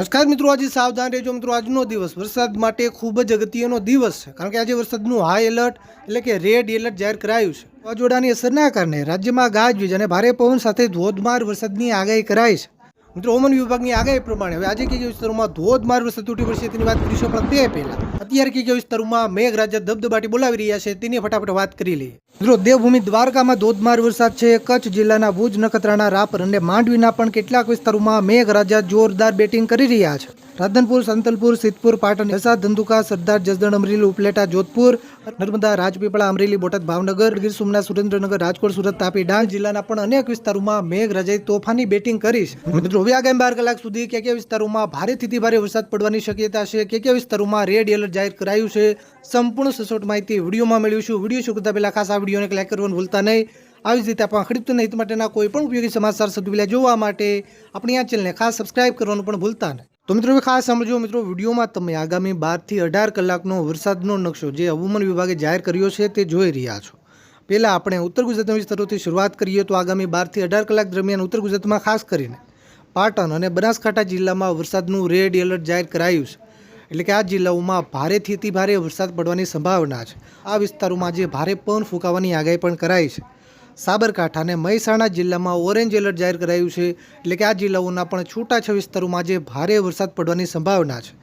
નમસ્કાર મિત્રો આજે સાવધાન રહેજો મિત્રો. આજનો દિવસ વરસાદ માટે ખૂબ જ અગત્યનો દિવસ છે. કારણ કે આજે વરસાદનું હાઈ એલર્ટ એટલે કે રેડ એલર્ટ જાહેર કરાયું છે. વાવાઝોડાની અસરના કારણે રાજ્યમાં ગાજવીજ અને ભારે પવન સાથે ધોધમાર વરસાદની આગાહી કરાઈ છે. મિત્રો, હવામાન વિભાગની આગાહી પ્રમાણે હવે આજે કઈ વિસ્તારોમાં ધોધમાર વરસાદ તૂટી પડશે તેની વાત કરીશું પણ તે પહેલા. અત્યારે કઈ વિસ્તારોમાં મેઘરાજા ધબધબાટી બોલાવી રહ્યા છે તેની ફટાફટ વાત કરી લઈએ. મિત્રો, દેવભૂમિ દ્વારકામાં ધોધમાર વરસાદ છે, કચ્છ જિલ્લાના ભુજ નખત્રાણા, રાપર અને માંડવીના પણ કેટલાક વિસ્તારોમાં મેઘરાજા જોરદાર બેટિંગ કરી રહ્યા છે. રાધનપુર, સંતલપુર, સિદ્ધપુર, પાટણ, વલસાડ, ધંધુકા, સરદાર જસદણ, અમરેલી, ઉપલેટા, જોધપુર, નર્મદા, રાજપીપળા, અમરેલી, બોટાદ, ભાવનગર, ગીર સોમનાથ, સુરેન્દ્રનગર, રાજકોટ, સુરત, તાપી, ડાંગ જિલ્લાના પણ અનેક વિસ્તારોમાં મેઘરાજાએ તોફાની બેટિંગ કરીશ મિત્રો, હવે આગામી બાર કલાક સુધી કયા કયા વિસ્તારોમાં ભારેથી ભારે વરસાદ પડવાની શક્યતા છે. કયા કયા વિસ્તારોમાં રેડ એલર્ટ જાહેર કરાયું છે. સંપૂર્ણ સચોટ માહિતી વિડીયોમાં મેળવીશું વીડિયો શું કરતા પહેલા ખાસ આ વિડીયોને લાઈક કરવાનું ભૂલતા નહીં. આવી જ રીતે આપણા ખેડૂતોના હિત માટેના કોઈ પણ ઉપયોગી સમાચાર સૌથી જોવા માટે આપણી આ ચેનલને ખાસ સબસ્ક્રાઇબ કરવાનું પણ ભૂલતા નહીં. તો મિત્રો ખાસ સમજો મિત્રો, વિડીયોમાં તમે આગામી બારથી અઢાર કલાકનો વરસાદનો નકશો જે હવામાન વિભાગે જાહેર કર્યો છે તે જોઈ રહ્યા છો. પહેલાં આપણે ઉત્તર ગુજરાતના વિસ્તારોથી શરૂઆત કરીએ તો આગામી બારથી અઢાર કલાક દરમિયાન ઉત્તર ગુજરાતમાં ખાસ કરીને પાટણ અને બનાસકાંઠા જિલ્લામાં વરસાદનું રેડ એલર્ટ જાહેર કરાયું છે. એટલે કે આ જિલ્લાઓમાં ભારેથી અતિ ભારે વરસાદ પડવાની સંભાવના છે. આ વિસ્તારોમાં આજે ભારે પવન ફૂંકાવાની આગાહી પણ કરાઈ છે. સાબરકાંઠા અને મહેસાણા જિલ્લામાં ઓરેન્જ એલર્ટ જાહેર કરાયું છે, એટલે કે આ જિલ્લાઓના પણ છૂટાછા વિસ્તારોમાં આજે ભારે વરસાદ પડવાની સંભાવના છે.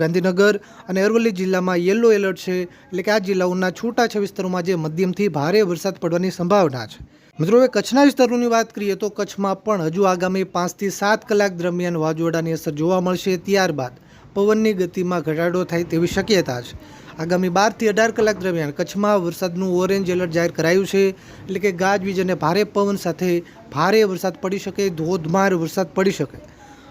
ગાંધીનગર અને અરવલ્લી જિલ્લામાં યલો એલર્ટ છે, એટલે કે આ જિલ્લાઓના છૂટાછા વિસ્તારોમાં આજે મધ્યમથી ભારે વરસાદ પડવાની સંભાવના છે. મિત્રો, હવે કચ્છના વિસ્તારોની વાત કરીએ તો કચ્છમાં પણ હજુ આગામી પાંચથી સાત કલાક દરમિયાન વાવાઝોડાની અસર જોવા મળશે ત્યારબાદ. પવનની ગતિમાં ઘટાડો થાય તેવી શક્યતા છે. આગામી બારથી અઢાર કલાક દરમિયાન કચ્છમાં વરસાદનું ઓરેન્જ એલર્ટ જાહેર કરાયું છે. એટલે કે ગાજવીજ અને ભારે પવન સાથે ભારે વરસાદ પડી શકે, ધોધમાર વરસાદ પડી શકે.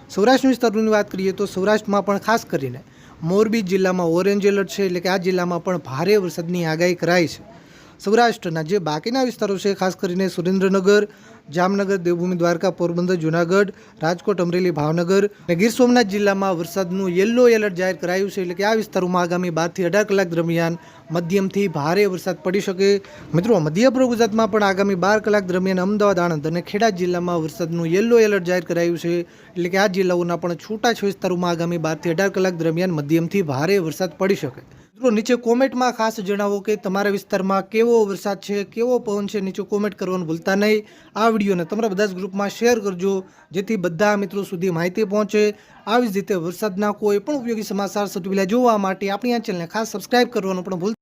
સૌરાષ્ટ્ર વિસ્તારોની વાત કરીએ તો સૌરાષ્ટ્રમાં પણ ખાસ કરીને મોરબી જિલ્લામાં ઓરેન્જ એલર્ટ છે. એટલે કે આ જિલ્લામાં પણ ભારે વરસાદની આગાહી કરાઈ છે. સૌરાષ્ટ્રના જે બાકીના વિસ્તારો છે, ખાસ કરીને સુરેન્દ્રનગર, જામનગર, દેવભૂમિ, દ્વારકા, પોરબંદર, જુનાગઢ, રાજકોટ, અમરેલી, ભાવનગર અને ગીર સોમનાથ જિલ્લામાં વરસાદનું યલો એલર્ટ જાહેર કરાયું છે, એટલે કે આ વિસ્તારોમાં આગામી બારથી અઢાર કલાક દરમિયાન મધ્યમથી ભારે વરસાદ પડી શકે. મિત્રો મધ્ય પૂર્વ ગુજરાતમાં પણ આગામી બાર કલાક દરમિયાન અમદાવાદ, આણંદ અને ખેડા જિલ્લામાં વરસાદનું યલો એલર્ટ જાહેર કરાયું છે, એટલે કે આ જિલ્લાઓના પણ છૂટાછવાયા વિસ્તારોમાં આગામી બારથી અઢાર કલાક દરમિયાન મધ્યમથી ભારે વરસાદ પડી શકે. મિત્રો, નીચે કોમેન્ટમાં ખાસ જણાવો કે તમારા વિસ્તારમાં કેવો વરસાદ છે, કેવો પવન છે, નીચે કોમેન્ટ કરવાનું ભૂલતા નહીં. આ વિડીયોને તમારા બધા જ ગ્રુપમાં શેર કરજો, જેથી બધા મિત્રો સુધી માહિતી પહોંચે. આવી જ રીતે વરસાદના કોઈ પણ ઉપયોગી સમાચાર સૌથી પહેલાં જોવા માટે આપણી આ ચેનલને ખાસ સબસ્ક્રાઇબ કરવાનું પણ ભૂલ